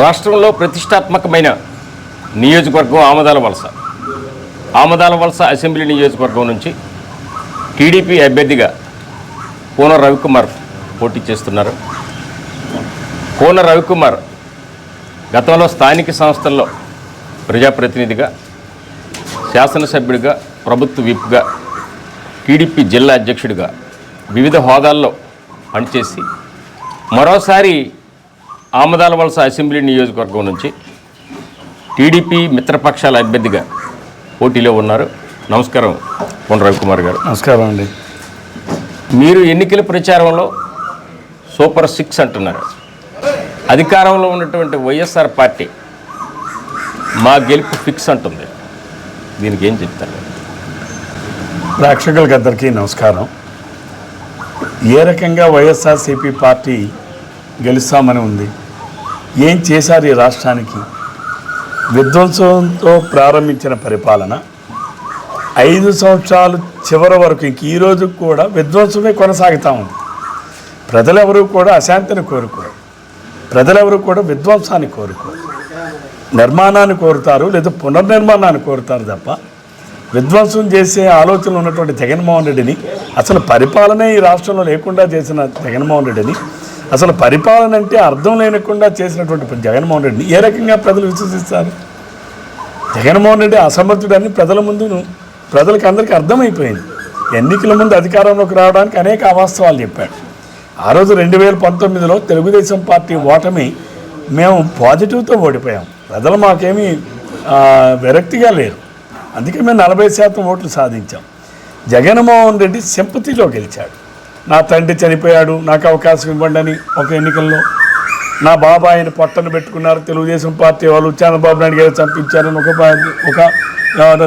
రాష్ట్రంలో ప్రతిష్టాత్మకమైన నియోజకవర్గం ఆమదాల వలస. ఆమదాల వలస అసెంబ్లీ నియోజకవర్గం నుంచి టీడీపీ అభ్యర్థిగా కోన రవికుమార్ పోటీ చేస్తున్నారు. కోన రవికుమార్ గతంలో స్థానిక సంస్థల్లో ప్రజాప్రతినిధిగా శాసనసభ్యుడిగా ప్రభుత్వ విప్గా టీడీపీ జిల్లా అధ్యక్షుడిగా వివిధ హోదాల్లో పనిచేసి మరోసారి ఆమదాల వలస అసెంబ్లీ నియోజకవర్గం నుంచి టీడీపీ మిత్రపక్షాల అభ్యర్థిగా పోటీలో ఉన్నారు. నమస్కారం పొన్ రవికుమార్ గారు. నమస్కారం అండి. మీరు ఎన్నికల ప్రచారంలో సూపర్ సిక్స్ అంటున్నారు. అధికారంలో ఉన్నటువంటి వైఎస్ఆర్ పార్టీ మా గెలుపు ఫిక్స్ అంటుంది. దీనికి ఏం చెప్తారు? ప్రేక్షకులకి అందరికీ నమస్కారం. ఏ రకంగా వైఎస్ఆర్సీపీ పార్టీ గెలుస్తామని ఉంది. ఏం చేశారు ఈ రాష్ట్రానికి? విధ్వంసంతో ప్రారంభించిన పరిపాలన ఐదు సంవత్సరాలు చివరి వరకు ఇంక ఈరోజు కూడా విధ్వంసమే కొనసాగుతూ ఉంది. ప్రజలెవరూ కూడా అశాంతిని కోరుకోరు. ప్రజలెవరూ కూడా విధ్వంసాన్ని కోరుకోరు. నిర్మాణాన్ని కోరుతారు లేదా పునర్నిర్మాణాన్ని కోరుతారు తప్ప విధ్వంసం చేసే ఆలోచనలు ఉన్నటువంటి జగన్మోహన్ రెడ్డిని అసలు పరిపాలనే ఈ రాష్ట్రంలో లేకుండా చేసిన జగన్మోహన్ రెడ్డిని అసలు పరిపాలన అంటే అర్థం లేనకుండా చేసినటువంటి జగన్మోహన్ రెడ్డిని ఏ రకంగా ప్రజలు విశ్వసిస్తారు? జగన్మోహన్ రెడ్డి అసమర్థుడని ప్రజల ముందు ప్రజలకు అందరికీ అర్థమైపోయింది. ఎన్నికల ముందు అధికారంలోకి రావడానికి అనేక అవాస్తవాలు చెప్పాడు. ఆ రోజు రెండు వేల పంతొమ్మిదిలో తెలుగుదేశం పార్టీ ఓటమి మేము పాజిటివ్తో ఓడిపోయాం. ప్రజలు మాకేమీ విరక్తిగా లేరు. అందుకే మేము నలభై శాతం ఓట్లు సాధించాం. జగన్మోహన్ రెడ్డి సింపతిలో గెలిచాడు. నా తండ్రి చనిపోయాడు నాకు అవకాశం ఇవ్వండి అని ఒక ఎన్నికల్లో నా బాబాయిని పొట్టను పెట్టుకున్నారు. తెలుగుదేశం పార్టీ వాళ్ళు చంద్రబాబు నాయుడు గారు చంపించారని ఒక ఒక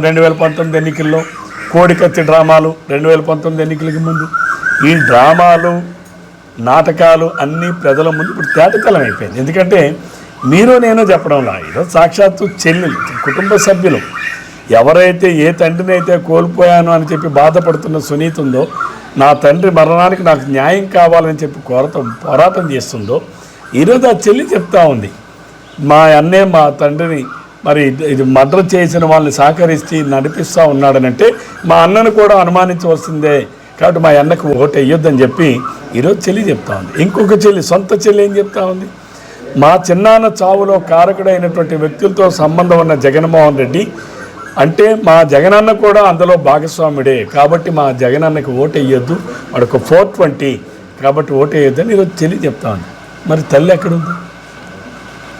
రెండు వేల పంతొమ్మిది ఎన్నికల్లో కోడికత్తి డ్రామాలు రెండు వేల పంతొమ్మిది ఎన్నికలకి ముందు. ఈ డ్రామాలు నాటకాలు అన్నీ ప్రజల ముందు ఇప్పుడు తేటతలం అయిపోయింది. ఎందుకంటే మీరు నేను చెప్పడంలా ఈరోజు సాక్షాత్తు చెల్లెలు కుటుంబ సభ్యులు. ఎవరైతే ఏ తండ్రిని అయితే కోల్పోయాను అని చెప్పి బాధపడుతున్న సునీత ఉందో నా తండ్రి మరణానికి నాకు న్యాయం కావాలని చెప్పి కోరతం పోరాటం చేస్తుందో ఈరోజు ఆ చెల్లి చెప్తా ఉంది. మా అన్నే మా తండ్రిని మరి ఇది- మర్డర్ చేసిన వాళ్ళని సహకరిస్తే నడిపిస్తూ ఉన్నాడనంటే మా అన్నను కూడా అనుమానించవలసిందే. కాబట్టి మా అన్నకు ఓటు వేయొద్దని చెప్పి ఈరోజు చెల్లి చెప్తా ఉంది. ఇంకొక చెల్లి సొంత చెల్లి ఏం చెప్తా ఉంది? మా చిన్నాన్న చావులో కారకుడైనటువంటి వ్యక్తులతో సంబంధం ఉన్న జగన్మోహన్ రెడ్డి అంటే మా జగనన్న కూడా అందులో భాగస్వాముడే. కాబట్టి మా జగనన్నకి ఓటు వేయొద్దు. వాడు ఒక ఫోర్ ట్వంటీ కాబట్టి ఓటు వేయొద్దు అని ఈరోజు తెలియ చెప్తా ఉంది మరి తల్లి ఎక్కడుంది?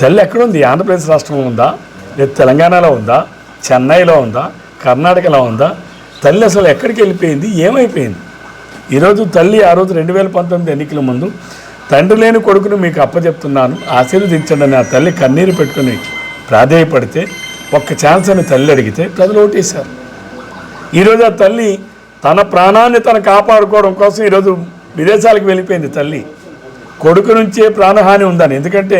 తల్లి ఎక్కడుంది? ఆంధ్రప్రదేశ్ రాష్ట్రంలో ఉందా? లేదా తెలంగాణలో ఉందా? చెన్నైలో ఉందా? కర్ణాటకలో ఉందా? తల్లి అసలు ఎక్కడికి వెళ్ళిపోయింది? ఏమైపోయింది? ఈరోజు తల్లి ఆ రోజు రెండు వేల పంతొమ్మిది ఎన్నికల ముందు తండ్రి లేని కొడుకును మీకు అప్పచెప్తున్నాను. ఆశీర్వదించండి నా తల్లి కన్నీరు పెట్టుకుని ప్రాధేయపడితే ఒక్క ఛాన్స్ అని తల్లి అడిగితే ప్రజలు ఓటేశారు ఈరోజు ఆ తల్లి తన ప్రాణాన్ని తను కాపాడుకోవడం కోసం ఈరోజు విదేశాలకు వెళ్ళిపోయింది తల్లి. కొడుకు నుంచే ప్రాణహాని ఉందని. ఎందుకంటే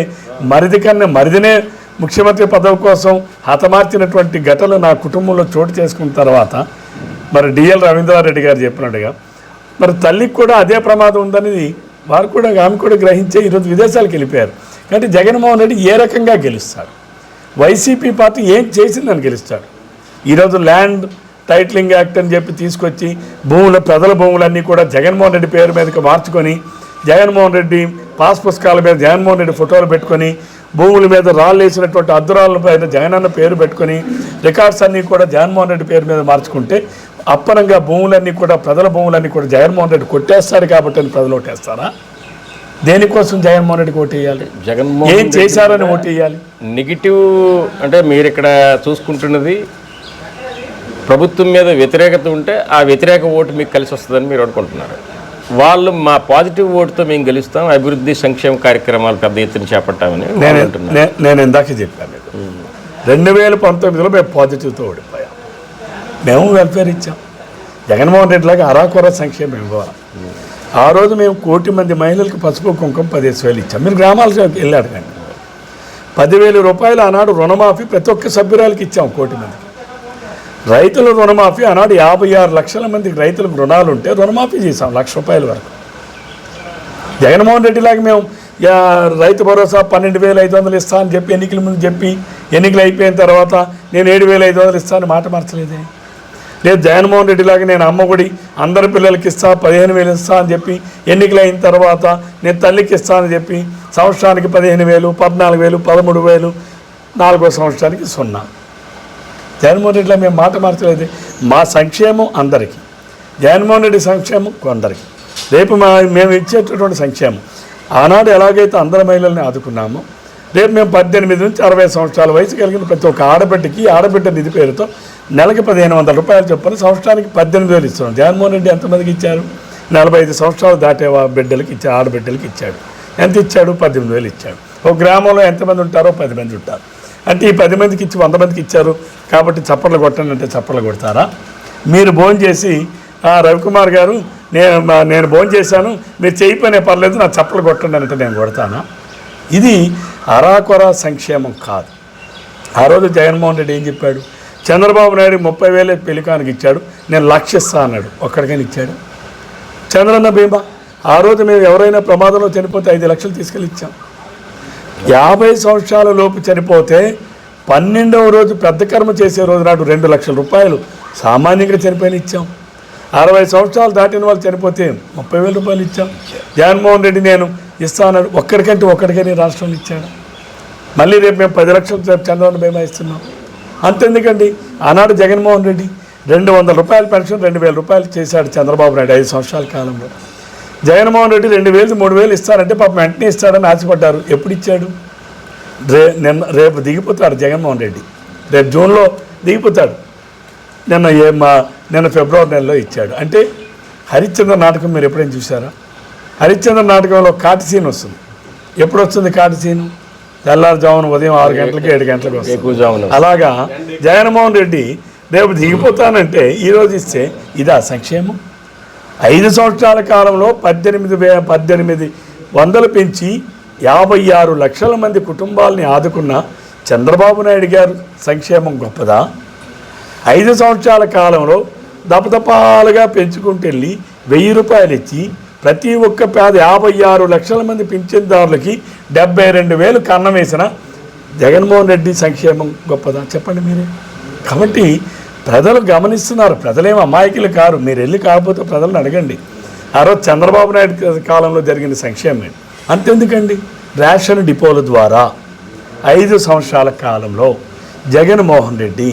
మరిది కన్నా మరిదినే ముఖ్యమంత్రి పదవి కోసం హతమార్చినటువంటి ఘటనలు నా కుటుంబంలో చోటు చేసుకున్న తర్వాత మరి డిఎల్ రవీంద్రారెడ్డి గారు చెప్పినట్టుగా మరి తల్లికి కూడా అదే ప్రమాదం ఉందనేది వారు కూడా ఆమె కూడా గ్రహించే ఈరోజు విదేశాలకు వెళ్ళిపోయారు. కాబట్టి జగన్మోహన్ రెడ్డి ఏ రకంగా గెలుస్తాడు? వైసీపీ పార్టీ ఏం చేసిందని గెలుస్తాడు. ఈరోజు ల్యాండ్ టైటిలింగ్ యాక్ట్ అని చెప్పి తీసుకొచ్చి భూముల ప్రజల భూములన్నీ కూడా జగన్మోహన్ రెడ్డి పేరు మీదకి మార్చుకొని జగన్మోహన్ రెడ్డి పాస్ పుస్తకాల మీద జగన్మోహన్ రెడ్డి ఫోటోలు పెట్టుకొని భూముల మీద రాళ్ళు వేసినటువంటి అద్దురాల పైన జగనన్న పేరు పెట్టుకొని రికార్డ్స్ అన్నీ కూడా జగన్మోహన్ రెడ్డి పేరు మీద మార్చుకుంటే అప్పనంగా భూములన్నీ కూడా ప్రజల భూములన్నీ కూడా జగన్మోహన్ రెడ్డి కొట్టేస్తారు కాబట్టి అని ప్రజలు కొట్టేస్తారా దేనికోసం జగన్మోహన్ రెడ్డికి ఓటు వేయాలి? ఏం జగన్మోహన్ చేశారని ఓటు వేయాలి? నెగిటివ్ అంటే మీరు ఇక్కడ చూసుకుంటున్నది ప్రభుత్వం మీద వ్యతిరేకత ఉంటే ఆ వ్యతిరేక ఓటు మీకు కలిసి వస్తుందని మీరు అనుకుంటున్నారు. వాళ్ళు మా పాజిటివ్ ఓటుతో మేము గెలుస్తాం అభివృద్ధి సంక్షేమ కార్యక్రమాలు పెద్ద ఎత్తున చేపట్టామని నేను ఇందాక చెప్పాను రెండు వేల పంతొమ్మిదిలో మేము పాజిటివ్తో ఓడిపోయాం. మేము వెల్ఫేర్ ఇచ్చాం. జగన్మోహన్ రెడ్డి లాగా అరాకొర సంక్షేమం ఇవ్వాలి. ఆ రోజు మేము కోటి మంది మహిళలకు పసుపు కుంకుమ పదిహేను వేలు ఇచ్చాం. మీరు గ్రామాలకు వెళ్ళాడు కానీ. పదివేల రూపాయలు ఆనాడు రుణమాఫీ ప్రతి ఒక్క సభ్యురాలకి ఇచ్చాం కోటి మందికి. రైతుల రుణమాఫీ ఆనాడు యాభై ఆరు లక్షల మందికి రైతులకు రుణాలు ఉంటే రుణమాఫీ చేశాం లక్ష రూపాయల వరకు. జగన్మోహన్ రెడ్డి లాగా మేము రైతు భరోసా పన్నెండు వేల ఐదు వందలు ఇస్తా అని చెప్పి ఎన్నికల ముందు చెప్పి ఎన్నికలు అయిపోయిన తర్వాత నేను ఏడు వేల ఐదు వందలు ఇస్తాను మాట మార్చలేదే. లేదు జగన్మోహన్ రెడ్డి లాగా నేను అమ్మఒడి అందరి పిల్లలకి ఇస్తా పదిహేను వేలు ఇస్తా అని చెప్పి ఎన్నికలైన తర్వాత నేను తల్లికి ఇస్తా అని చెప్పి సంవత్సరానికి పదిహేను వేలు పద్నాలుగు వేలు పదమూడు వేలు నాలుగో సంవత్సరానికి సున్నా. జగన్మోహన్ రెడ్డిలో మేము మాట మార్చలేదు. మా సంక్షేమం అందరికీ. జగన్మోహన్ రెడ్డి సంక్షేమం కొందరికి. రేపు మా మేము ఇచ్చేటటువంటి సంక్షేమం. ఆనాడు ఎలాగైతే అందరి మహిళల్ని ఆదుకున్నామో రేపు మేము పద్దెనిమిది నుంచి అరవై సంవత్సరాల వయసు కలిగిన ప్రతి ఒక్క ఆడబిడ్డకి ఆడబిడ్డ నిధి పేరుతో నెలకి పదిహేను వందల రూపాయలు చొప్పున సంవత్సరానికి పద్దెనిమిది వేలు ఇస్తున్నాం జగన్మోహన్ రెడ్డి ఎంతమందికి ఇచ్చారు? నలభై ఐదు సంవత్సరాలు దాటే బిడ్డలకి ఇచ్చాడు ఆడబిడ్డలకి ఇచ్చాడు. ఎంత ఇచ్చాడు? పద్దెనిమిది వేలు ఇచ్చాడు. ఒక గ్రామంలో ఎంతమంది ఉంటారో పది మంది ఉంటారు. అంటే ఈ పది మందికి ఇచ్చి వంద మందికి ఇచ్చారు కాబట్టి చప్పట్లు కొట్టండి అంటే చప్పట్లు కొడతారా? మీరు భోజనం చేసి "ఆ, రవికుమార్ గారు నేను మా- నేను భోజనం చేశాను మీరు చేయిపోయినా పర్లేదు నా చప్పట్లు కొట్టండి అంటే నేను కొడతానా? ఇది అరాకొర సంక్షేమం కాదు. ఆ రోజు జగన్మోహన్ రెడ్డి ఏం చెప్పాడు? చంద్రబాబు నాయుడు ముప్పై వేలే పెళ్ళికానికి ఇచ్చాడు. నేను లక్షిస్తా అన్నాడు. ఒక్కడికైనా ఇచ్చాడు. చంద్రన్న బీమా ఆ రోజు మేము ఎవరైనా ప్రమాదంలో చనిపోతే ఐదు లక్షలు తీసుకెళ్ళి ఇచ్చాం. యాభై సంవత్సరాల లోపు చనిపోతే పన్నెండవ రోజు పెద్ద కర్మ చేసే రోజు నాడు రెండు లక్షల రూపాయలు సామాన్యంగా చనిపోయిన ఇచ్చాం. అరవై సంవత్సరాలు దాటిన వాళ్ళు చనిపోతే ముప్పై వేల రూపాయలు ఇచ్చాం. జగన్మోహన్ రెడ్డి నేను ఇస్తానన్నాడు ఒక్కడికంటే ఒక్కడికని రాష్ట్రంలో ఇచ్చాడు మళ్ళీ రేపు మేము పది లక్షలు చంద్రబాబు బీమా ఇస్తున్నాం. అంతెందుకండి? ఆనాడు జగన్మోహన్ రెడ్డి రెండు వందల రూపాయల పెన్షన్ రెండు వేల రూపాయలు చేశాడు చంద్రబాబు నాయుడు ఐదు సంవత్సరాల కాలంలో. జగన్మోహన్ రెడ్డి రెండు వేలు మూడు వేలు ఇస్తారంటే పాపం వెంటనే ఇస్తాడని ఆశపడ్డారు. ఎప్పుడు ఇచ్చాడు? రే నిన్న రేపు దిగిపోతాడు జగన్మోహన్ రెడ్డి. రేపు జూన్లో దిగిపోతాడు. నిన్న ఏ మా నిన్న ఫిబ్రవరి నెలలో ఇచ్చాడు. అంటే హరిశ్చంద్ర నాటకం మీరు ఎప్పుడైనా చూసారా హరిశ్చంద్ర నాటకంలో కాటి సీన్ వస్తుంది. ఎప్పుడు వస్తుంది కాటి సీను? తెల్లారుజామున ఉదయం ఆరు గంటలకి ఏడు గంటలకు వస్తుంది. జామున. అలాగా జగన్మోహన్ రెడ్డి రేపు దిగిపోతానంటే ఈరోజు ఇస్తే ఇదా సంక్షేమం? ఐదు సంవత్సరాల కాలంలో పద్దెనిమిది వే పద్దెనిమిది వందలు పెంచి యాభై ఆరు లక్షల మంది కుటుంబాలని ఆదుకున్న చంద్రబాబు నాయుడు గారు సంక్షేమం గొప్పదా? ఐదు సంవత్సరాల కాలంలో దపదపాలుగా పెంచుకుంటూ వెళ్ళి వెయ్యి రూపాయలు ఇచ్చి ప్రతి ఒక్క పేద యాభై ఆరు లక్షల మంది పింఛన్దారులకి డెబ్బై రెండు వేలు కన్నం వేసిన జగన్మోహన్ రెడ్డి సంక్షేమం గొప్పదా? చెప్పండి మీరే. కాబట్టి ప్రజలు గమనిస్తున్నారు. ప్రజలేం అమాయకులు కారు. మీరు వెళ్ళి కాకపోతే ప్రజలను అడగండి. ఆ రోజు చంద్రబాబు నాయుడు కాలంలో జరిగిన సంక్షేమం అంతెందుకండి? రేషన్ డిపోల ద్వారా ఐదు సంవత్సరాల కాలంలో జగన్మోహన్ రెడ్డి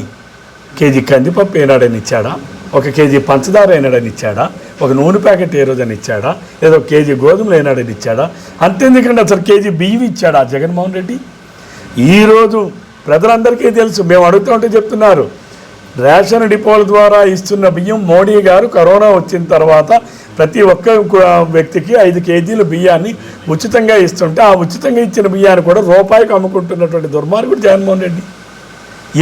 కేజీ కందిపప్పు ఏనాడని ఇచ్చాడా ఒక కేజీ పంచదార ఏనాడని ఇచ్చాడా ఒక నూనె ప్యాకెట్ ఏ రోజని ఇచ్చాడా? ఏదో ఒక కేజీ గోధుమలు ఏనాడని ఇచ్చాడా? అంతెందుకండి అసలు కేజీ బియ్యం ఇచ్చాడా జగన్మోహన్ రెడ్డి? ఈరోజు ప్రజలందరికీ తెలుసు మేము అడుగుతూ ఉంటే చెప్తున్నారు రేషన్ డిపోల ద్వారా ఇస్తున్న బియ్యం మోడీ గారు కరోనా వచ్చిన తర్వాత ప్రతి ఒక్క వ్యక్తికి ఐదు కేజీల బియ్యాన్ని ఉచితంగా ఇస్తుంటే ఆ ఉచితంగా ఇచ్చిన బియ్యాన్ని కూడా రూపాయికి అమ్ముకుంటున్నటువంటి దుర్మార్గుడు జగన్మోహన్ రెడ్డి.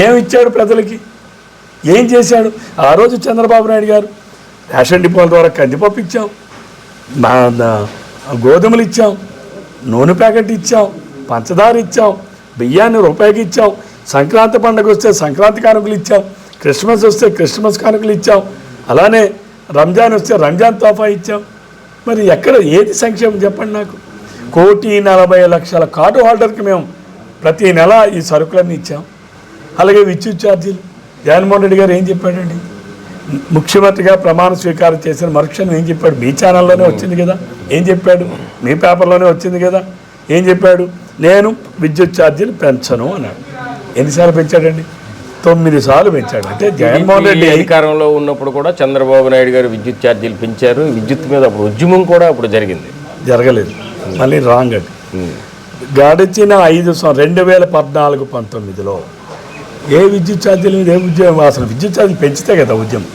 ఏమి ఇచ్చాడు ప్రజలకి? ఏం చేశాడు? ఆ రోజు చంద్రబాబు నాయుడు గారు రేషన్ డిపోల ద్వారా కందిపప్పు ఇచ్చాం. నా- గోధుమలు ఇచ్చాం. నూనె ప్యాకెట్ ఇచ్చాం. పంచదార ఇచ్చాం. బియ్యాన్ని రూపాయికి ఇచ్చాం. సంక్రాంతి పండుగ వస్తే సంక్రాంతి కానుకలు ఇచ్చాం. క్రిస్మస్ వస్తే క్రిస్మస్ కానుకలు ఇచ్చాం. అలానే రంజాన్ వస్తే రంజాన్ తోఫా ఇచ్చాం. మరి ఎక్కడ ఏది సంక్షేమం చెప్పండి నాకు? కోటి నలభై లక్షల కార్డు హోల్డర్కి మేము ప్రతి నెల ఈ సరుకులన్నీ ఇచ్చాం. అలాగే విద్యుత్ ఛార్జీలు. జగన్మోహన్ రెడ్డి గారు ఏం చెప్పాడండి? ముఖ్యమంత్రిగా ప్రమాణ స్వీకారం చేసిన మరుక్షణం ఏం చెప్పాడు? మీ ఛానల్లోనే వచ్చింది కదా. ఏం చెప్పాడు? మీ పేపర్లోనే వచ్చింది కదా. ఏం చెప్పాడు? నేను విద్యుత్ ఛార్జీలు పెంచను అన్నాడు. ఎన్నిసార్లు పెంచాడండి? తొమ్మిది సార్లు పెంచాడు. అంటే జగన్మోహన్ రెడ్డి అధికారంలో ఉన్నప్పుడు కూడా చంద్రబాబు నాయుడు గారు విద్యుత్ ఛార్జీలు పెంచారు. విద్యుత్ మీద అప్పుడు ఉద్యమం కూడా అప్పుడు జరిగింది. జరగలేదు. మళ్ళీ రాంగ్ అది. గడిచిన ఐదు రెండు వేల పద్నాలుగు పంతొమ్మిదిలో ఏ విద్యుత్ ఛార్జీల మీద ఏ ఉద్యమం? అసలు విద్యుత్ ఛార్జీలు పెంచితే కదా ఉద్యమం.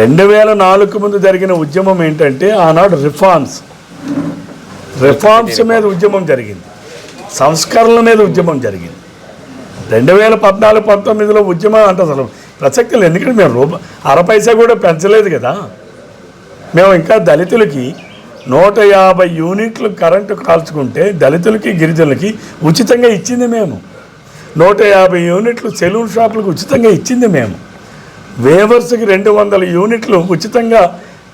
రెండు వేల నాలుగు ముందు జరిగిన ఉద్యమం ఏంటంటే ఆనాడు రిఫార్మ్స్ రిఫార్మ్స్ మీద ఉద్యమం జరిగింది. సంస్కరణల మీద ఉద్యమం జరిగింది. రెండు వేల పద్నాలుగు పంతొమ్మిదిలో ఉద్యమం అంటే అసలు ప్రసక్తి లేదు. ఎందుకంటే మేము రూప అర పైసా కూడా పెంచలేదు కదా. మేము ఇంకా దళితులకి నూట యాభై యూనిట్లు కరెంటు కాల్చుకుంటే దళితులకి గిరిజనులకి ఉచితంగా ఇచ్చింది మేము. నూట యాభై యూనిట్లు సెలూన్ షాపులకు ఉచితంగా ఇచ్చింది మేము. వేవర్స్కి రెండు వందల యూనిట్లు ఉచితంగా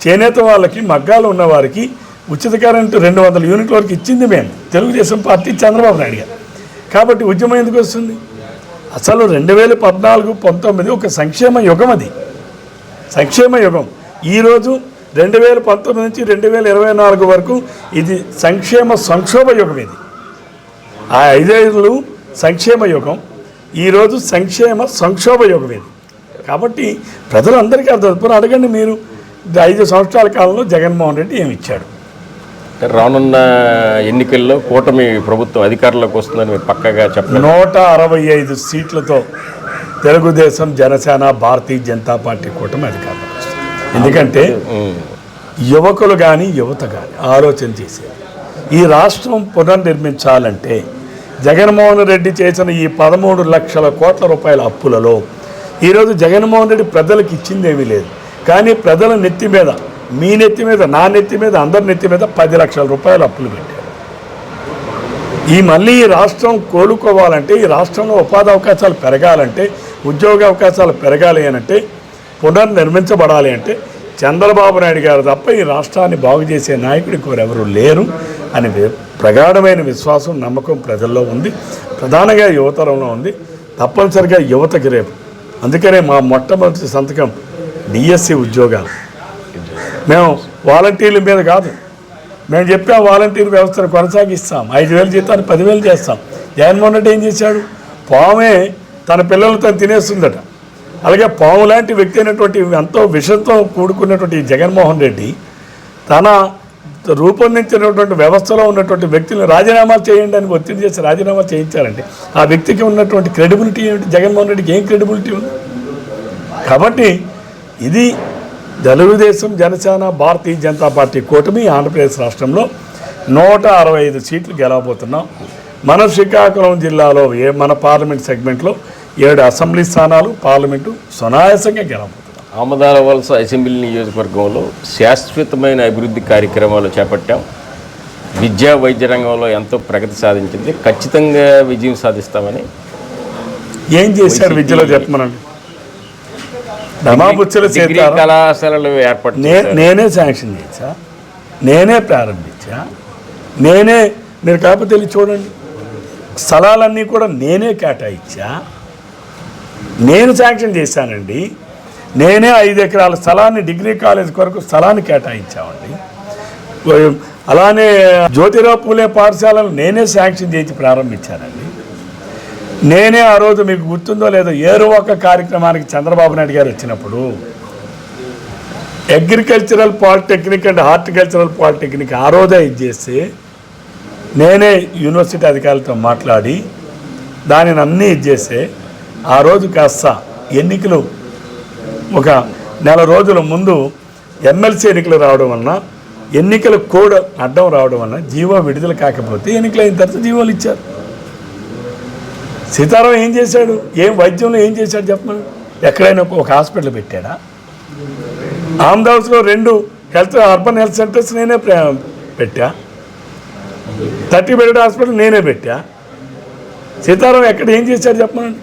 చేనేత వాళ్ళకి మగ్గాలు ఉన్నవారికి ఉచిత కరెంటు రెండు వందల యూనిట్ల వరకు ఇచ్చింది మేము. తెలుగుదేశం పార్టీ చంద్రబాబు నాయుడు గారు. కాబట్టి ఉద్యమం ఎందుకు వస్తుంది? అసలు రెండు వేల పద్నాలుగు పంతొమ్మిది ఒక సంక్షేమ యుగం అది. సంక్షేమ యుగం. ఈరోజు రెండు వేల పంతొమ్మిది నుంచి రెండు వేల ఇరవై నాలుగు వరకు ఇది సంక్షేమ సంక్షోభ యుగం ఇది. ఆ ఐదేళ్ళు సంక్షేమ యుగం. ఈరోజు సంక్షేమ సంక్షోభ యుగం ఇది. కాబట్టి ప్రజలందరికీ అర్థం ఇప్పుడు అడగండి మీరు ఐదు సంవత్సరాల కాలంలో జగన్మోహన్ రెడ్డి ఏమి ఇచ్చాడు? రానున్న ఎన్నికల్లో కూటమి ప్రభుత్వం అధికారంలోకి వస్తుందని మీరు పక్కగా చెప్పలేదు నూట అరవై ఐదు సీట్లతో తెలుగుదేశం జనసేన భారతీయ జనతా పార్టీ కూటమి అధికారంలోకి వస్తుంది. ఎందుకంటే యువకులు కానీ యువత కానీ ఆలోచన చేసేది. ఈ రాష్ట్రం పునర్నిర్మించాలంటే జగన్మోహన్ రెడ్డి చేసిన ఈ పదమూడు లక్షల కోట్ల రూపాయల అప్పులలో ఈరోజు జగన్మోహన్ రెడ్డి ప్రజలకు ఇచ్చింది ఏమీ లేదు. కానీ ప్రజల నెత్తి మీద మీ నెత్తి మీద నా నెత్తి మీద అందరి నెత్తి మీద పది లక్షల రూపాయలు అప్పులు పెట్టారు. ఈ మళ్ళీ ఈ రాష్ట్రం కోలుకోవాలంటే ఈ రాష్ట్రంలో ఉపాధి అవకాశాలు పెరగాలంటే ఉద్యోగ అవకాశాలు పెరగాలి అని అంటే పునర్నిర్మించబడాలి అంటే చంద్రబాబు నాయుడు గారు తప్ప ఈ రాష్ట్రాన్ని బాగు చేసే నాయకుడు ఇంకొరెవరు లేరు అని ప్రగాఢమైన విశ్వాసం నమ్మకం ప్రజల్లో ఉంది. ప్రధానంగా యువతరంలో ఉంది. తప్పనిసరిగా యువతకి రేపు. అందుకనే మా మొట్టమొదటి సంతకం డిఎస్సి ఉద్యోగాలు. మేము వాలంటీర్ల మీద కాదు. మేము చెప్పాం వాలంటీర్ వ్యవస్థను కొనసాగిస్తాం. ఐదు వేలు జీతాన్ని పదివేలు చేస్తాం. జగన్మోహన్ రెడ్డి ఏం చేశాడు? పామే తన పిల్లలు తను తినేస్తుందట. అలాగే పాము లాంటి వ్యక్తి అయినటువంటి ఎంతో విషంతో కూడుకున్నటువంటి జగన్మోహన్ రెడ్డి తన రూపొందించినటువంటి వ్యవస్థలో ఉన్నటువంటి వ్యక్తులను రాజీనామా చేయండి అని ఒత్తిడి చేసి రాజీనామా చేయించాలంటే ఆ వ్యక్తికి ఉన్నటువంటి క్రెడిబిలిటీ ఏమిటి? జగన్మోహన్ రెడ్డికి ఏం క్రెడిబిలిటీ ఉంది? కాబట్టి ఇది తెలుగుదేశం జనసేన భారతీయ జనతా పార్టీ కూటమి ఆంధ్రప్రదేశ్ రాష్ట్రంలో నూట అరవై ఐదు సీట్లు గెలవబోతున్నాం. మన శ్రీకాకుళం జిల్లాలో ఏ మన పార్లమెంట్ సెగ్మెంట్లో ఏడు అసెంబ్లీ స్థానాలు పార్లమెంటు సునాయాసంగా గెలవబోతున్నాం ఆమదాల వలస అసెంబ్లీ నియోజకవర్గంలో శాశ్వతమైన అభివృద్ధి కార్యక్రమాలు చేపట్టాం. విద్యా వైద్య రంగంలో ఎంతో ప్రగతి సాధించింది. ఖచ్చితంగా విజయం సాధిస్తామని ఏం చేశారు విద్యలో చెప్పమనండి? సీతారాం కళాశాలలు ఏర్పాటు. నేనే శాంక్షన్ చేశా నేనే ప్రారంభించా నేనే మీరు కాకపోతే వెళ్ళి చూడండి. స్థలాలన్నీ కూడా నేనే కేటాయించా. నేను శాంక్షన్ చేశానండి. నేనే ఐదు ఎకరాల స్థలాన్ని డిగ్రీ కాలేజ్ కొరకు స్థలాన్ని కేటాయించామండి. అలానే జ్యోతిరావు పూలే పాఠశాలను నేనే శాంక్షన్ చేసి ప్రారంభించానండి. నేనే ఆ రోజు మీకు గుర్తుందో లేదో ఏరో ఒక కార్యక్రమానికి చంద్రబాబు నాయుడు గారు వచ్చినప్పుడు agricultural polytechnic and horticultural polytechnic ఆ రోజే ఇది చేస్తే నేనే యూనివర్సిటీ అధికారులతో మాట్లాడి దానిని అన్నీ ఇది చేస్తే ఆ రోజు కాస్త ఎన్నికలు ఒక నెల రోజుల ముందు ఎమ్మెల్సీ ఎన్నికలు రావడం వలన ఎన్నికల కోడ్ అడ్డం రావడం వలన జీవో విడుదల కాకపోతే ఎన్నికలు అయిన తర్వాత జీవోలు ఇచ్చారు. సీతారాం ఏం చేశాడు? ఏం వైద్యంలో ఏం చేశాడు చెప్పమని? ఎక్కడైనా ఒక- హాస్పిటల్ పెట్టాడా? ఆమ్దాల్స్లో రెండు హెల్త్ అర్బన్ హెల్త్ సెంటర్స్ నేనే పెట్టా. థర్టీ బెడెడ్ హాస్పిటల్ నేనే పెట్టా. సీతారాం ఎక్కడ ఏం చేశాడు చెప్పమనండి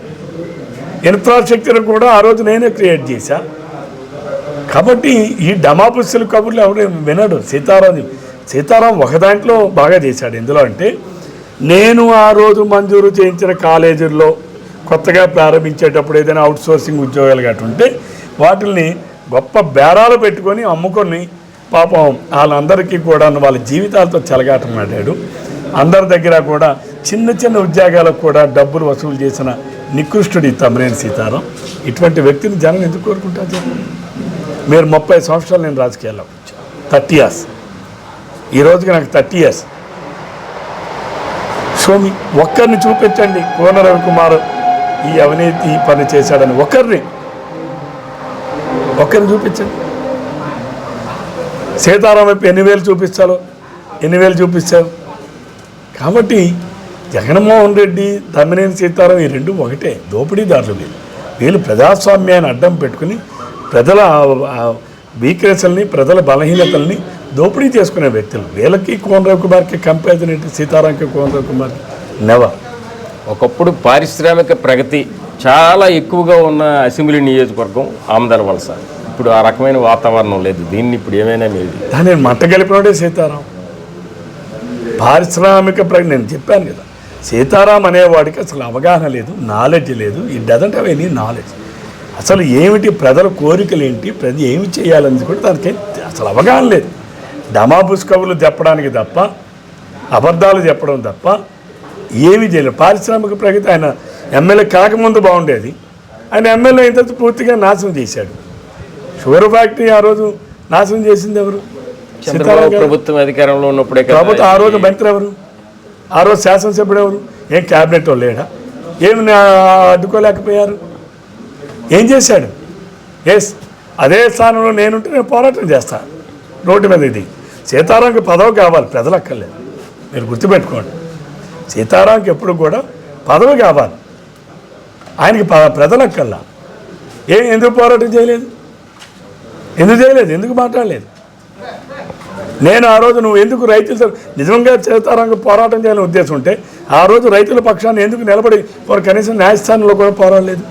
ఇన్ఫ్రాస్ట్రక్చర్ కూడా ఆ రోజు నేనే క్రియేట్ చేశా. కాబట్టి ఈ డమాపుస్తుల కబుర్లు ఎవరు వినడు. సీతారాం సీతారాం ఒక దాంట్లో బాగా చేశాడు. ఎందులో అంటే నేను ఆ రోజు మంజూరు చేయించిన కాలేజీల్లో కొత్తగా ప్రారంభించేటప్పుడు ఏదైనా అవుట్ సోర్సింగ్ ఉద్యోగాలు గట్రా ఉంటే వాటిని గొప్ప బేరాలు పెట్టుకొని అమ్ముకొని పాపం వాళ్ళందరికీ కూడా వాళ్ళ జీవితాలతో చెలగాటం ఆడాడు. అందరి దగ్గర కూడా చిన్న చిన్న ఉద్యోగాలకు కూడా డబ్బులు వసూలు చేసిన నికృష్టుడి తమ్మినేని సీతారాం. ఇటువంటి వ్యక్తిని జనం ఎందుకు కోరుకుంటారు మీరు ముప్పై సంవత్సరాలు నేను రాజకీయాల్లో థర్టీ ఇయర్స్. ఈ రోజుకి నాకు థర్టీ ఇయర్స్. స్వామి ఒక్కరిని చూపించండి కోన రవికుమార్ ఈ అవినీతి ఈ పని చేశాడని. ఒకరిని ఒక్కరిని చూపించండి. సీతారాం వైపు ఎన్ని వేలు చూపిస్తారో? ఎన్ని వేలు చూపిస్తారు? కాబట్టి జగన్మోహన్ రెడ్డి తమ్మినేని సీతారాం ఈ రెండు ఒకటే దోపిడీదారులు వీళ్ళు వీళ్ళు ప్రజాస్వామ్యాన్ని అడ్డం పెట్టుకుని ప్రజల వీక్నెస్ని ప్రజల బలహీనతల్ని దోపిడీ చేసుకునే వ్యక్తులు. వీళ్ళకి కోన రవికుమార్కి కంపారిజన్ ఏంటి? సీతారాంకి కోన రవికుమార్కి నెవర్ ఒకప్పుడు పారిశ్రామిక ప్రగతి చాలా ఎక్కువగా ఉన్న అసెంబ్లీ నియోజకవర్గం ఆమదాల వలస. ఇప్పుడు ఆ రకమైన వాతావరణం లేదు. దీన్ని ఇప్పుడు ఏమైనా మీరు దాన్ని మంట గెలిపినోడే సీతారాం. పారిశ్రామిక ప్ర నేను చెప్పాను కదా. సీతారాం అనేవాడికి అసలు అవగాహన లేదు నాలెడ్జ్ లేదు. ఈ డజంట్ హ్యావ్ ఎనీ నాలెడ్జ్ అసలు ఏమిటి ప్రజల కోరికలు ఏంటి ప్రజలు ఏమి చేయాలని కూడా దానికి అసలు అవగాహన లేదు. డమాబుస్ కవులు చెప్పడానికి తప్ప అబద్ధాలు చెప్పడం తప్ప ఏమి చేయలేదు. పారిశ్రామిక ప్రగతి ఆయన ఎమ్మెల్యే కాకముందు బాగుండేది. ఆయన ఎమ్మెల్యే ఇంత పూర్తిగా నాశనం చేశాడు. షుగర్ ఫ్యాక్టరీ ఆ రోజు నాశనం చేసింది ఎవరు. ప్రభుత్వం అధికారంలో ఉన్నప్పుడే కాబట్టి ఆ రోజు మంత్రి ఎవరు? ఆ రోజు శాసనసభ్యుడు ఎవరు ఏం క్యాబినెట్ వాళ్ళు లేడా? ఏమి అడ్డుకోలేకపోయారు? ఏం చేశాడు? ఎస్ అదే స్థానంలో నేనుంటే నేను పోరాటం చేస్తాను రోడ్డు మీద ఇది. సీతారాంకి పదవి కావాలి ప్రజలు అక్కర్లేదు మీరు గుర్తుపెట్టుకోండి. సీతారాంకి ఎప్పుడు కూడా పదవి కావాలి. ఆయనకి ప- ప్రజలు అక్కర్లా ఏం ఎందుకు పోరాటం చేయలేదు? ఎందుకు చేయలేదు? ఎందుకు మాట్లాడలేదు? నేను ఆ రోజు నువ్వు ఎందుకు రైతులు నిజంగా చేతారంగ పోరాటం చేయాలని ఉద్దేశం ఉంటే ఆ రోజు రైతుల పక్షాన్ని ఎందుకు నిలబడి వారు కనీసం న్యాయస్థానంలో కూడా పోరాడలేదు?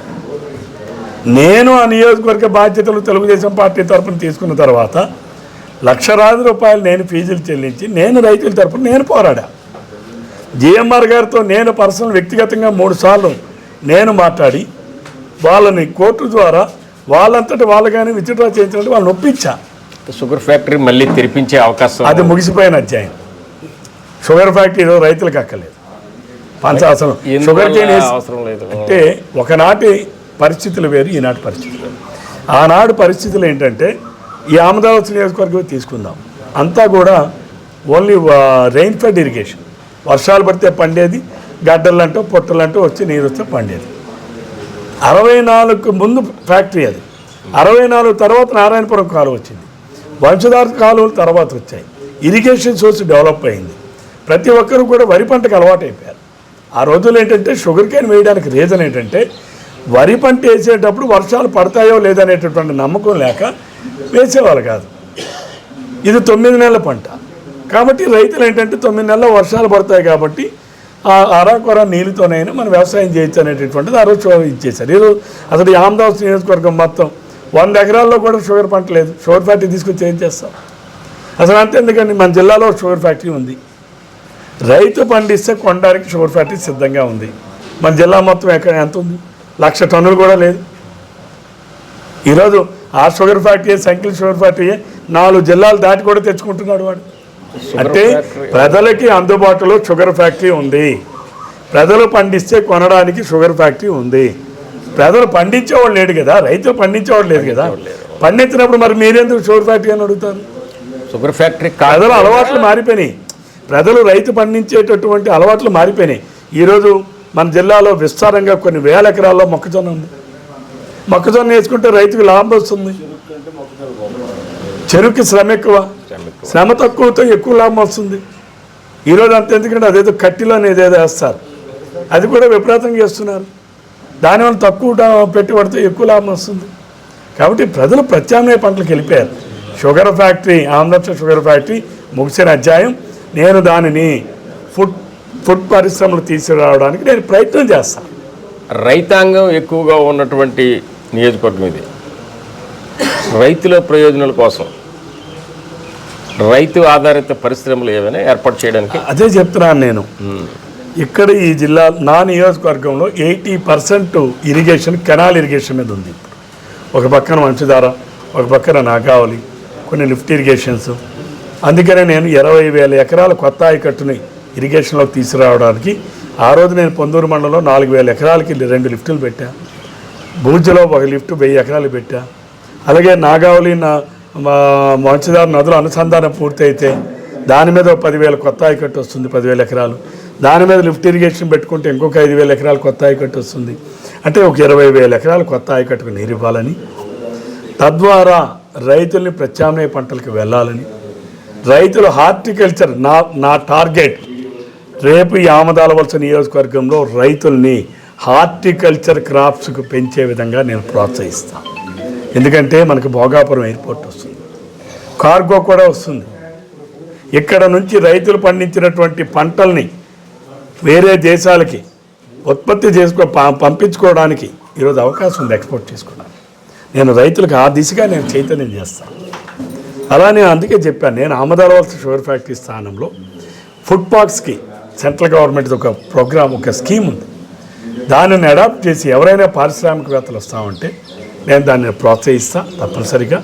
నేను ఆ నియోజకవర్గ బాధ్యతలు తెలుగుదేశం పార్టీ తరపున తీసుకున్న తర్వాత లక్షలాది రూపాయలు నేను ఫీజులు చెల్లించి నేను రైతుల తరపున నేను పోరాడా? జిఎంఆర్ గారితో నేను పర్సనల్ వ్యక్తిగతంగా మూడు సార్లు నేను మాట్లాడి వాళ్ళని కోర్టు ద్వారా వాళ్ళంతటి వాళ్ళగానే విత్డ్రా చేయించినట్టు వాళ్ళని ఒప్పించా. షుగర్ ఫ్యాక్టరీ మళ్ళీ తెరిపించే అవకాశం అది ముగిసిపోయిన అధ్యాయం. షుగర్ ఫ్యాక్టరీ రైతులకు అక్కలేదు పంచాసనం షుగర్ కేన్ వేసి- అవసరం లేదు? అంటే ఒకనాటి పరిస్థితులు వేరు ఈనాటి పరిస్థితులు ఆనాడు పరిస్థితులు ఏంటంటే ఈ ఆమదావతి నియోజకవర్గం తీసుకుందాం. అంతా కూడా ఓన్లీ రెయిన్ ఫెడ్ ఇరిగేషన్ వర్షాలు పడితే పండేది గడ్డలంటూ పొట్టలంటూ వచ్చి నీరు వస్తే పండేది. అరవై నాలుగు ముందు ఫ్యాక్టరీ అది. అరవై నాలుగు తర్వాత నారాయణపురం కాలువ వచ్చింది. వంశధార కాలువలు తర్వాత వచ్చాయి. ఇరిగేషన్ సోర్స్ డెవలప్ అయింది. ప్రతి ఒక్కరూ కూడా వరి పంటకు అలవాటు అయిపోయారు ఆ రోజులు ఏంటంటే షుగర్ కేన్ వేయడానికి రీజన్ ఏంటంటే వరి పంట వేసేటప్పుడు వర్షాలు పడతాయో లేదనేటటువంటి నమ్మకం లేక వేసేవాళ్ళు కాదు. ఇది తొమ్మిది నెలల పంట. కాబట్టి రైతులు ఏంటంటే తొమ్మిది నెలల వర్షాలు పడతాయి కాబట్టి ఆ అరాకొర నీళ్ళతోనైనా మనం వ్యవసాయం చేయొచ్చు అనేటటువంటిది ఆ రోజు ఇచ్చేసారు ఈరోజు అసలు ఈ ఆమదాస్ నియోజకవర్గం మొత్తం వంద ఎకరాల్లో కూడా షుగర్ పంట లేదు. షుగర్ ఫ్యాక్టరీ తీసుకొచ్చి ఏం చేస్తాం? అసలు అంతే ఎందుకండి? మన జిల్లాలో షుగర్ ఫ్యాక్టరీ ఉంది. రైతు పండిస్తే కొనడానికి షుగర్ ఫ్యాక్టరీ సిద్ధంగా ఉంది. మన జిల్లా మొత్తం ఎక్కడ ఎంత ఉంది? లక్ష టన్నులు కూడా లేదు. ఈరోజు ఆ sugar factory cycle sugar factory నాలుగు జిల్లాలు దాటి కూడా తెచ్చుకుంటున్నాడు వాడు. అంటే ప్రజలకి అందుబాటులో షుగర్ ఫ్యాక్టరీ ఉంది. ప్రజలు పండిస్తే కొనడానికి షుగర్ ఫ్యాక్టరీ ఉంది. ప్రజలు పండించేవాళ్ళు లేడు కదా రైతులు పండించేవాళ్ళు లేదు కదా. పండించినప్పుడు మరి మీరెందుకు షుగర్ ఫ్యాక్టరీ అని అడుగుతారు? షుగర్ ఫ్యాక్టరీ ప్రజల అలవాట్లు మారిపోయినాయి. ప్రజలు రైతు పండించేటటువంటి అలవాట్లు మారిపోయినాయి. ఈరోజు మన జిల్లాలో విస్తారంగా కొన్ని వేల ఎకరాల్లో మొక్కజొన్న ఉంది. మొక్కజొన్న వేసుకుంటే రైతుకు లాభం వస్తుంది. చెరుకు శ్రమ ఎక్కువ. శ్రమ తక్కువతో ఎక్కువ లాభం వస్తుంది. ఈరోజు అంత ఎందుకంటే అదేదో కట్టిలో అనేది ఏదో వేస్తారు. అది కూడా విపరీతంగా చేస్తున్నారు. దానివల్ల తక్కువ పెట్టుబడితో ఎక్కువ లాభం వస్తుంది. కాబట్టి ప్రజలు ప్రత్యామ్నాయ పంటలకు వెళ్ళిపోయారు. Sugar factory Andhra Pradesh sugar factory ముగిసిన అధ్యాయం. నేను దానిని ఫుడ్ ఫుడ్ పరిశ్రమలు తీసుకురావడానికి నేను ప్రయత్నం చేస్తాను రైతాంగం ఎక్కువగా ఉన్నటువంటి నియోజకవర్గం ఇది. రైతుల ప్రయోజనాల కోసం. రైతు ఆధారిత పరిశ్రమలు ఏమైనా ఏర్పాటు చేయడానికి అదే చెప్తున్నాను నేను. ఇక్కడ ఈ జిల్లా నా నియోజకవర్గంలో eighty percent irrigation canal irrigation మీద ఉంది. ఒక పక్కన వంశధార ఒక పక్కన నాగావళి కొన్ని లిఫ్ట్ ఇరిగేషన్స్. అందుకనే నేను ఇరవై వేల ఎకరాల కొత్త ఆయకట్టుని ఇరిగేషన్లోకి తీసుకురావడానికి ఆ రోజు నేను పొందూరు మండలంలో నాలుగు వేల ఎకరాలకి రెండు లిఫ్టులు పెట్టా. భూజ్యలో ఒక లిఫ్ట్ వెయ్యి ఎకరాలు పెట్టా. అలాగే నాగావళి నా మా నదుల అనుసంధానం పూర్తయితే దాని మీద పదివేల కొత్త ఆయకట్టు వస్తుంది పదివేల ఎకరాలు. దాని మీద లిఫ్ట్ ఇరిగేషన్ పెట్టుకుంటే ఇంకొక ఐదు వేల ఎకరాలు కొత్త ఆయకట్టు వస్తుంది. అంటే ఒక ఇరవై వేల ఎకరాలు కొత్త ఆయకట్టుకు నీరు ఇవ్వాలని తద్వారా రైతుల్ని ప్రత్యామ్నాయ పంటలకు వెళ్ళాలని రైతులు హార్టికల్చర్ నా నా టార్గెట్. రేపు ఈ వలస నియోజకవర్గంలో రైతుల్ని హార్టికల్చర్ క్రాప్స్కు పెంచే విధంగా నేను ప్రోత్సహిస్తాను ఎందుకంటే మనకు భోగాపురం ఎయిర్పోర్ట్ వస్తుంది. కార్గో కూడా వస్తుంది. ఇక్కడ నుంచి రైతులు పండించినటువంటి పంటల్ని వేరే దేశాలకి ఉత్పత్తి చేసుకో ప- పంపించుకోవడానికి ఈరోజు అవకాశం ఉంది ఎక్స్పోర్ట్ చేసుకోవడానికి నేను రైతులకు ఆ దిశగా నేను చైతన్యం చేస్తాను. అలా నేను అందుకే చెప్పాను నేను ఆమదాలవలస షుగర్ ఫ్యాక్టరీ స్థానంలో ఫుడ్ పార్క్స్కి సెంట్రల్ గవర్నమెంట్ ఒక ప్రోగ్రామ్ ఒక స్కీమ్ ఉంది. దానిని అడాప్ట్ చేసి ఎవరైనా పారిశ్రామికవేత్తలు వస్తామంటే నేను దాన్ని ప్రోత్సహిస్తాను తప్పనిసరిగా.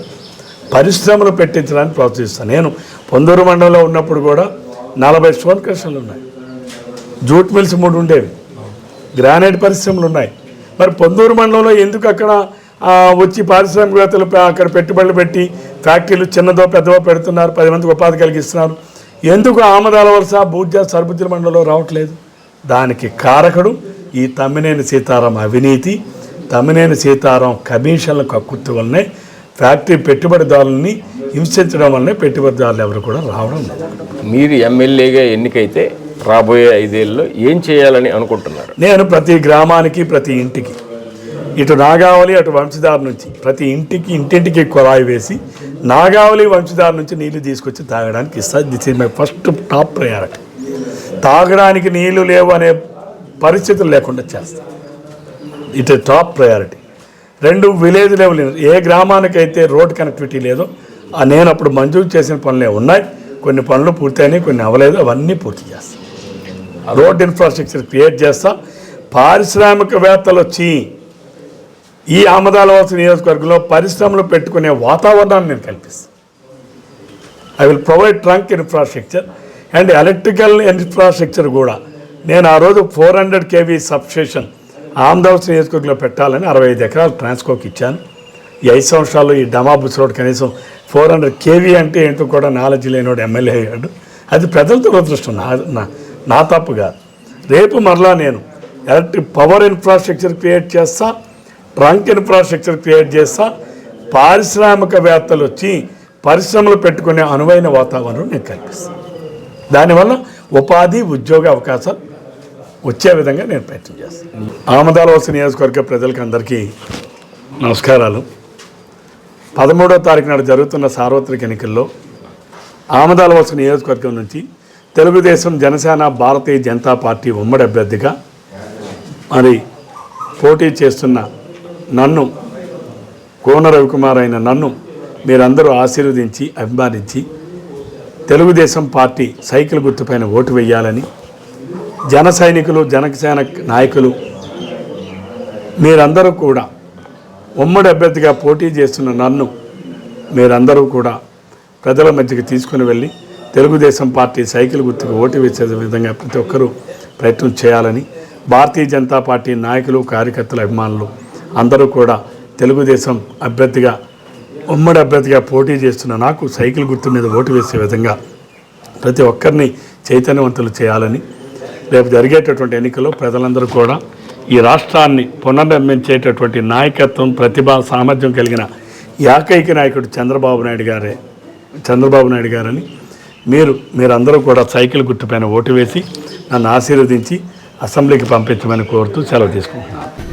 పరిశ్రమలు పెట్టించడానికి ప్రోత్సహిస్తాను నేను పొందూరు మండలంలో ఉన్నప్పుడు కూడా నలభై స్టోన్ క్రషర్లు ఉన్నాయి. జూట్ మిల్స్ మూడు ఉండేవి. గ్రానైట్ పరిశ్రమలు ఉన్నాయి. మరి పొందూరు మండలంలో ఎందుకు అక్కడ వచ్చి పారిశ్రామికవేత్తలు అక్కడ పెట్టుబడులు పెట్టి ఫ్యాక్టరీలు చిన్నదో పెద్దదో పెడుతున్నారు పది మందికి ఉపాధి కలిగిస్తున్నారు. ఎందుకు ఆమదాల వలస బూర్జా సర్బుద్దుల మండలంలో రావట్లేదు? దానికి కారకుడు ఈ తమ్మినేని సీతారాం అవినీతి. తమ్మినేని సీతారాం కమిషన్ల కక్కుర్తి వల్లనే ఫ్యాక్టరీ పెట్టుబడిదారులని హింసించడం వల్లనే పెట్టుబడిదారులు ఎవరు కూడా రావడం లేదు. మీరు ఎమ్మెల్యేగా ఎన్నికైతే రాబోయే ఐదేళ్ళలో ఏం చేయాలని అనుకుంటున్నారు? నేను ప్రతి గ్రామానికి ప్రతి ఇంటికి ఇటు నాగావళి అటు వంశధార నుంచి ప్రతి ఇంటికి ఇంటింటికి కుళాయి వేసి నాగావళి వంశధార నుంచి నీళ్ళు తీసుకొచ్చి తాగడానికి ఇస్తాను this is my first top priority తాగడానికి నీళ్ళు లేవు అనే పరిస్థితులు లేకుండా చేస్తాను ఇట్ టాప్ ప్రయారిటీ రెండు విలేజ్ లెవెల్ ఏ గ్రామానికైతే రోడ్ కనెక్టివిటీ లేదో నేను అప్పుడు మంజూరు చేసిన పనులే ఉన్నాయి. కొన్ని పనులు పూర్తయినాయి కొన్ని అవ్వలేదు. అవన్నీ పూర్తి చేస్తాను రోడ్ ఇన్ఫ్రాస్ట్రక్చర్ క్రియేట్ చేస్తా. పారిశ్రామికవేత్తలు వచ్చి ఈ ఆమదాలవలస నియోజకవర్గంలో పరిశ్రమలు పెట్టుకునే వాతావరణాన్ని నేను కల్పిస్తాను I will provide trunk infrastructure and electrical infrastructure కూడా. నేను ఆ రోజు ఫోర్ హండ్రెడ్ కేవీ సబ్స్టేషన్ ఆమదావస్ నియోజకవర్గంలో పెట్టాలని అరవై ఐదు ఎకరాలు ట్రాన్స్కోకి ఇచ్చాను. ఈ ఐదు సంవత్సరాల్లో ఈ డమాబుస్ రోడ్ కనీసం ఫోర్ హండ్రెడ్ కేవీ అంటే ఏంటో కూడా నాలెడ్జ్ లేనివాడు ఎమ్మెల్యే అయ్యాడు. అది ప్రజలతో దురదృష్టం. నా నా తప్పుగా రేపు మరలా నేను ఎలక్ట్రిక్ పవర్ ఇన్ఫ్రాస్ట్రక్చర్ క్రియేట్ చేస్తా ట్రంక్ ఇన్ఫ్రాస్ట్రక్చర్ క్రియేట్ చేస్తా పారిశ్రామికవేత్తలు వచ్చి పరిశ్రమలు పెట్టుకునే అనువైన వాతావరణం నేను కల్పిస్తాను దానివల్ల ఉపాధి ఉద్యోగ అవకాశాలు వచ్చే విధంగా నేను ప్రయత్నం చేస్తాను ఆమదాలవలస నియోజకవర్గ ప్రజలకు అందరికీ నమస్కారాలు. పదమూడో తారీఖు నాడు జరుగుతున్న సార్వత్రిక ఎన్నికల్లో ఆమదాలవలస నియోజకవర్గం నుంచి తెలుగుదేశం జనసేన భారతీయ జనతా పార్టీ ఉమ్మడి అభ్యర్థిగా మరి పోటీ చేస్తున్న నన్ను కోన రవికుమార్ అయిన నన్ను మీరందరూ ఆశీర్వదించి అభిమానించి తెలుగుదేశం పార్టీ సైకిల్ గుర్తుపైన ఓటు వేయాలని జన సైనికులు జనసేన నాయకులు మీరందరూ కూడా ఉమ్మడి అభ్యర్థిగా పోటీ చేస్తున్న నన్ను మీరందరూ కూడా ప్రజల మధ్యకి తీసుకుని వెళ్ళి తెలుగుదేశం పార్టీ సైకిల్ గుర్తుకు ఓటు వేసే విధంగా ప్రతి ఒక్కరూ ప్రయత్నం చేయాలని భారతీయ జనతా పార్టీ నాయకులు కార్యకర్తల అభిమానులు అందరూ కూడా తెలుగుదేశం అభ్యర్థిగా ఉమ్మడి అభ్యర్థిగా పోటీ చేస్తున్న నాకు సైకిల్ గుర్తు మీద ఓటు వేసే విధంగా ప్రతి ఒక్కరిని చైతన్యవంతులు చేయాలని రేపు జరిగేటటువంటి ఎన్నికల్లో ప్రజలందరూ కూడా ఈ రాష్ట్రాన్ని పునర్నిర్మించేటటువంటి నాయకత్వం ప్రతిభ సామర్థ్యం కలిగిన ఏకైక నాయకుడు చంద్రబాబు నాయుడు గారే చంద్రబాబు నాయుడు గారని మీరు మీరందరూ కూడా సైకిల్ గుర్తుపైన ఓటు వేసి నన్ను ఆశీర్వదించి అసెంబ్లీకి పంపించమని కోరుతూ సెలవు తీసుకుంటున్నాను.